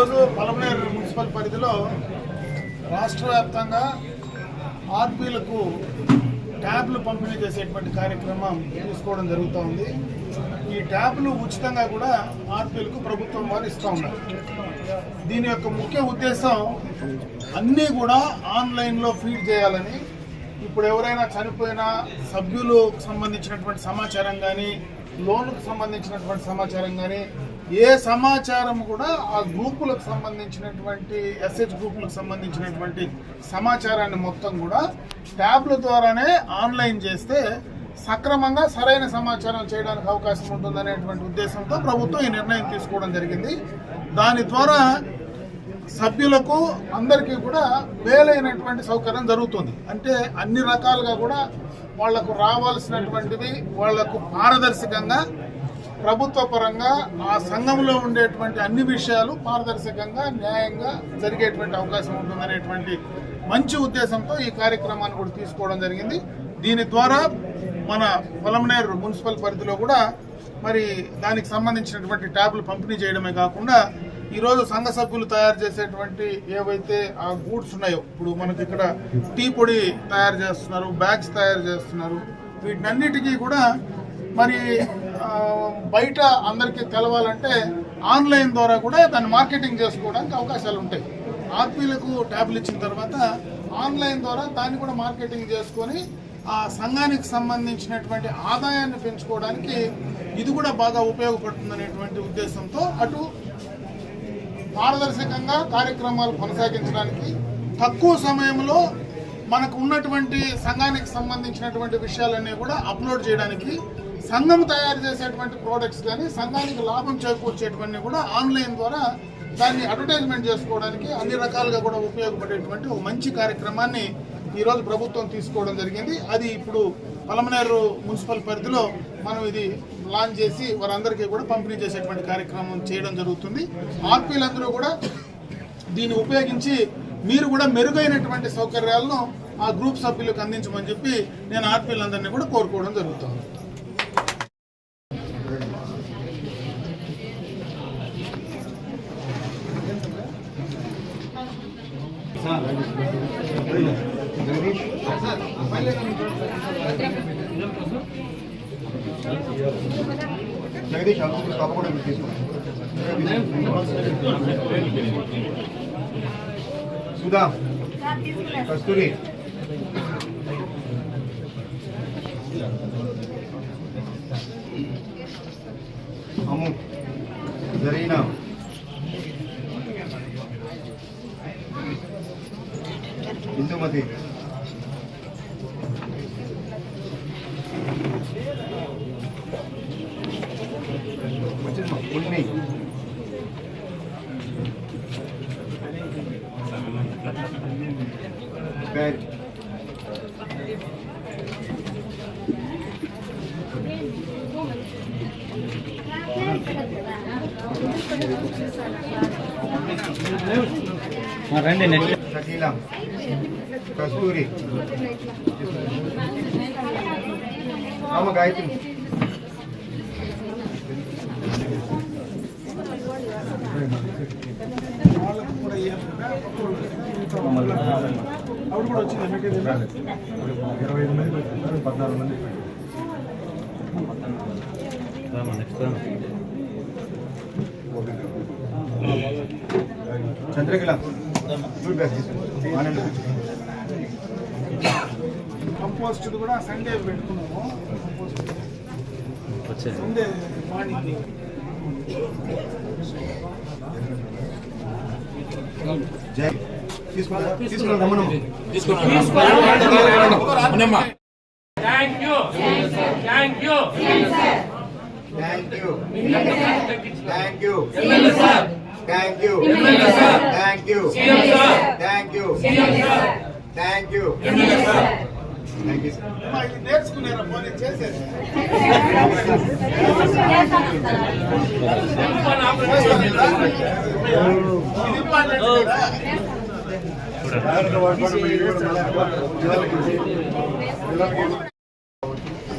ఈరోజు పలమనేరు మున్సిపల్ పరిధిలో రాష్ట్ర వ్యాప్తంగా ఆర్పీలకు ట్యాబ్లు పంపిణీ చేసేటువంటి కార్యక్రమం తీసుకోవడం జరుగుతూ ఉంది. ఈ ట్యాబ్లు ఉచితంగా కూడా ఆర్పీలకు ప్రభుత్వం వారు ఇస్తూ ఉన్నారు. దీని యొక్క ముఖ్య ఉద్దేశం అన్నీ కూడా ఆన్లైన్లో ఫీడ్ చేయాలని ఇప్పుడు ఎవరైనా చనిపోయిన సభ్యులకు సంబంధించినటువంటి సమాచారం కానీ లోన్కు సంబంధించినటువంటి సమాచారం కానీ ఏ సమాచారం కూడా ఆ గ్రూపులకు సంబంధించినటువంటి ఎస్హెచ్ గ్రూపులకు సంబంధించినటువంటి సమాచారాన్ని మొత్తం కూడా ట్యాబ్ల ద్వారానే ఆన్లైన్ చేస్తే సక్రమంగా సరైన సమాచారం చేయడానికి అవకాశం ఉంటుందనేటువంటి ఉద్దేశంతో ప్రభుత్వం ఈ నిర్ణయం తీసుకోవడం జరిగింది. దాని ద్వారా సభ్యులకు అందరికీ కూడా మేలైనటువంటి సౌకర్యం జరుగుతుంది. అంటే అన్ని రకాలుగా కూడా వాళ్ళకు రావాల్సినటువంటివి వాళ్ళకు పారదర్శకంగా ప్రభుత్వ పరంగా ఆ సంఘంలో ఉండేటువంటి అన్ని విషయాలు పారదర్శకంగా న్యాయంగా జరిగేటువంటి అవకాశం ఉంటుందనేటువంటి మంచి ఉద్దేశంతో ఈ కార్యక్రమాన్ని కూడా తీసుకోవడం జరిగింది. దీని ద్వారా మన పొలంనేరు మున్సిపల్ పరిధిలో కూడా మరి దానికి సంబంధించినటువంటి ట్యాబ్లు పంపిణీ చేయడమే కాకుండా ఈరోజు సంఘ సభ్యులు తయారు చేసేటువంటి ఏవైతే ఆ గూడ్స్ ఉన్నాయో ఇప్పుడు మనకి ఇక్కడ టీ పొడి తయారు చేస్తున్నారు బ్యాగ్స్ తయారు చేస్తున్నారు వీటన్నిటికీ కూడా మరి బయట అందరికీ తెలవాలంటే ఆన్లైన్ ద్వారా కూడా దాన్ని మార్కెటింగ్ చేసుకోవడానికి అవకాశాలు ఉంటాయి. ఆత్మీయులకు ట్యాబ్లు ఇచ్చిన తర్వాత ఆన్లైన్ ద్వారా దాన్ని కూడా మార్కెటింగ్ చేసుకొని ఆ సంఘానికి సంబంధించినటువంటి ఆదాయాన్ని పెంచుకోవడానికి ఇది కూడా బాగా ఉపయోగపడుతుందనేటువంటి ఉద్దేశంతో అటు పారదర్శకంగా కార్యక్రమాలు కొనసాగించడానికి తక్కువ సమయంలో మనకు ఉన్నటువంటి సంఘానికి సంబంధించినటువంటి విషయాలన్నీ కూడా అప్లోడ్ చేయడానికి సంఘం తయారు చేసేటువంటి ప్రోడక్ట్స్ కానీ సంఘానికి లాభం చేకూర్చేటువంటి కూడా ఆన్లైన్ ద్వారా దాన్ని అడ్వర్టైజ్మెంట్ చేసుకోవడానికి అన్ని రకాలుగా కూడా ఉపయోగపడేటువంటి ఒక మంచి కార్యక్రమాన్ని ఈరోజు ప్రభుత్వం తీసుకోవడం జరిగింది. అది ఇప్పుడు పలమనేరు మున్సిపల్ పరిధిలో మనం ఇది లాంచ్ చేసి వారందరికీ కూడా పంపిణీ చేసేటువంటి కార్యక్రమం చేయడం జరుగుతుంది. ఆర్పీలందరూ కూడా దీన్ని ఉపయోగించి మీరు కూడా మెరుగైనటువంటి సౌకర్యాలను ఆ గ్రూప్ సభ్యులకు అందించమని చెప్పి నేను ఆర్పీలందరినీ కూడా కోరుకోవడం జరుగుతుంది. జగదీష్ అందుకు కూడా మీరు తీసుకోండి. సుధా కస్తూరి. అమ్ము జరీనా ఇందుమతి ఉన్ని బ్యాట్ రండి నెక్స్ట్ షకీలా కస్తూరి. రామ గాయత్రి. వాళ్ళకు కూడా ఇవ్వకుండా ఆవిడ కూడా వచ్చింది ఇరవై ఐదు మంది పద్నాలుగు మంది నెక్స్ట్ చంద్రకళ. కంపోస్ట్ కూడా సండే పెట్టుకున్నాము. Sunday morning. Thank you thank you thank you thank you thank you thank you thank you నేర్చుకున్నారా? పోనీ చేసేది.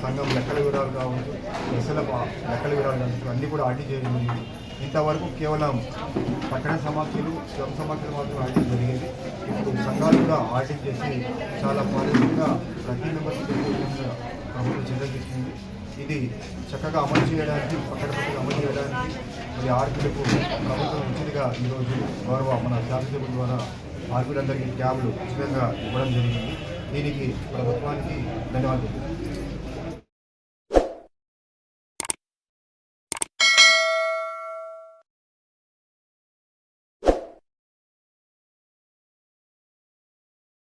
సంఘం లెక్కల వివరాలు కావచ్చు దశల లెక్కల వివరాలు కావచ్చు అన్నీ కూడా ఆర్టీ చేయడం జరిగింది. ఇంతవరకు కేవలం పట్టణ సమాఖ్యలు స్వయం సమాఖ్యలు మాత్రం ఆడిట్ జరిగింది. ఇప్పుడు సంఘాలు కూడా ఆడిట్ చేసి చాలా పారదర్శకంగా ప్రతి మెంబర్కి ప్రభుత్వం చర్య తీసుకుంది. ఇది చక్కగా అమలు చేయడానికి పక్కన పక్కన అమలు చేయడానికి మరి ఆర్మీలకు ప్రభుత్వం ఉచితంగా ఈరోజు గౌరవ మన శాసనసభ్యుల ద్వారా ఆర్మీలందరికీ ట్యాబ్లు ఉచితంగా ఇవ్వడం జరిగింది. దీనికి ప్రభుత్వానికి ధన్యవాదాలు.